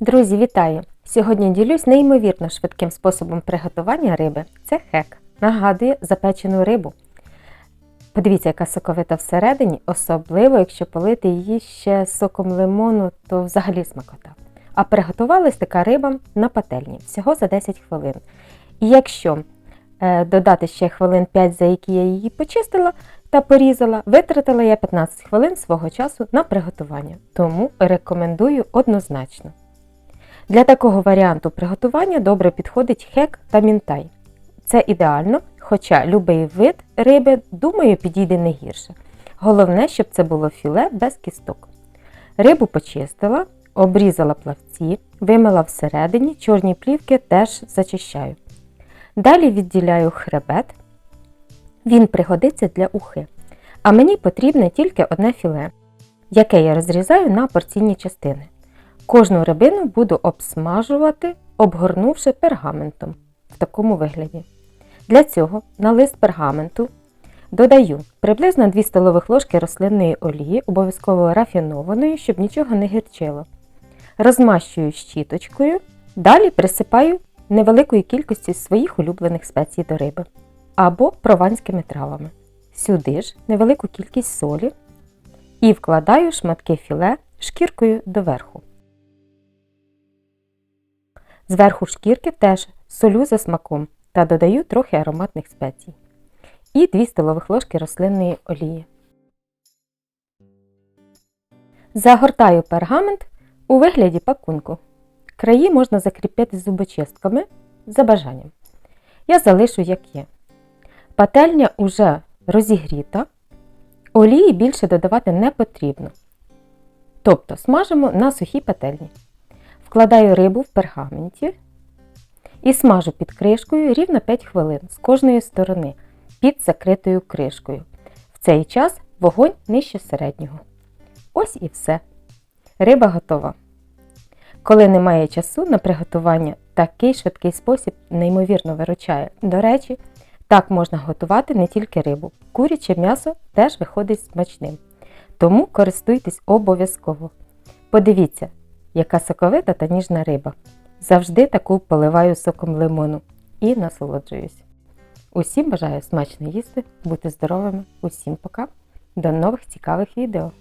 Друзі, вітаю! Сьогодні ділюсь неймовірно швидким способом приготування риби. Це хек. Нагадує запечену рибу. Подивіться, яка соковита всередині, особливо, якщо полити її ще соком лимону, то взагалі смакота. А приготувалась така риба на пательні всього за 10 хвилин. І якщо е, додати ще хвилин 5, за які я її почистила та порізала, витратила я 15 хвилин свого часу на приготування. Тому рекомендую однозначно. Для такого варіанту приготування добре підходить хек та мінтай. Це ідеально, хоча любий вид риби, думаю, підійде не гірше. Головне, щоб це було філе без кісток. Рибу почистила, обрізала плавці, вимила всередині, чорні плівки теж зачищаю. Далі відділяю хребет. Він пригодиться для ухи. А мені потрібне тільки одне філе, яке я розрізаю на порційні частини. Кожну рибину буду обсмажувати, обгорнувши пергаментом в такому вигляді. Для цього на лист пергаменту додаю приблизно 2 столових ложки рослинної олії, обов'язково рафінованої, щоб нічого не гірчило. Розмащую щіточкою, далі присипаю невеликою кількістю своїх улюблених спецій до риби або прованськими травами. Сюди ж невелику кількість солі і вкладаю шматки філе шкіркою доверху. Зверху шкірки теж солю за смаком та додаю трохи ароматних спецій. І 2 столових ложки рослинної олії. Загортаю пергамент у вигляді пакунку. Краї можна закріпити зубочистками за бажанням. Я залишу як є. Пательня уже розігріта, олії більше додавати не потрібно. Тобто смажимо на сухій пательні. Вкладаю рибу в пергаменті і смажу під кришкою рівно 5 хвилин з кожної сторони під закритою кришкою. В цей час вогонь нижче середнього. Ось і все. Риба готова. Коли немає часу на приготування, такий швидкий спосіб неймовірно виручає. До речі, так можна готувати не тільки рибу. Куряче м'ясо теж виходить смачним. Тому користуйтесь обов'язково. Подивіться, яка соковита та ніжна риба. Завжди таку поливаю соком лимону і насолоджуюсь. Усім бажаю смачно їсти, бути здоровими, усім пока. До нових цікавих відео!